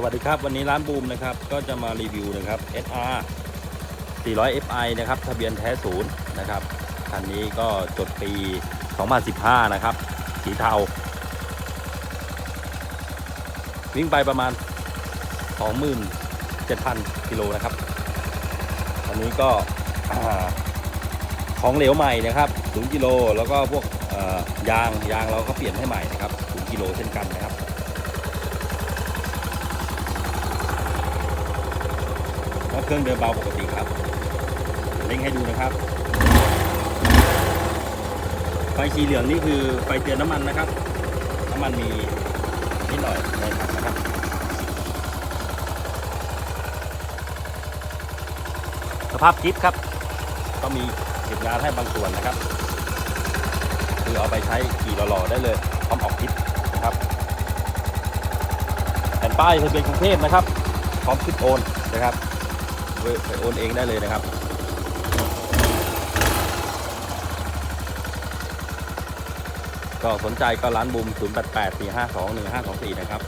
สวัสดีครับ วันนี้ร้านบูมนะครับ ก็จะมารีวิวนะครับ SR 400 FI นะครับ ทะเบียนแท้ศูนย์นะครับ คันนี้ก็จดปี 2015 นะครับ สีเทา วิ่งไปประมาณ 27,000 กิโลนะครับ อันนี้ก็ของเหลวใหม่นะครับ0กิโล แล้วก็พวกยางยางเราก็เปลี่ยนให้ใหม่นะครับ0กิโลเช่นกันนะครับ เครื่องเดินเบาปกติครับเร่งให้ดูนะครับ ไฟสีเหลืองนี่คือไฟเตือนน้ำมันนะครับ น้ำมันมีนิดหน่อยในถังนะครับสภาพจิ๊บครับ ก็มีเก็บงานให้บางส่วนนะครับ คือเอาไปใช้ขี่หล่อๆได้เลยพร้อมออกทริปนะครับแผ่นป้ายทะเบียนกรุงเทพนะครับ พร้อมขึ้นโอนนะครับ ไปโอนเองได้เลยนะครับ ก็สนใจก็ร้านบูม088 452 1524 นะครับ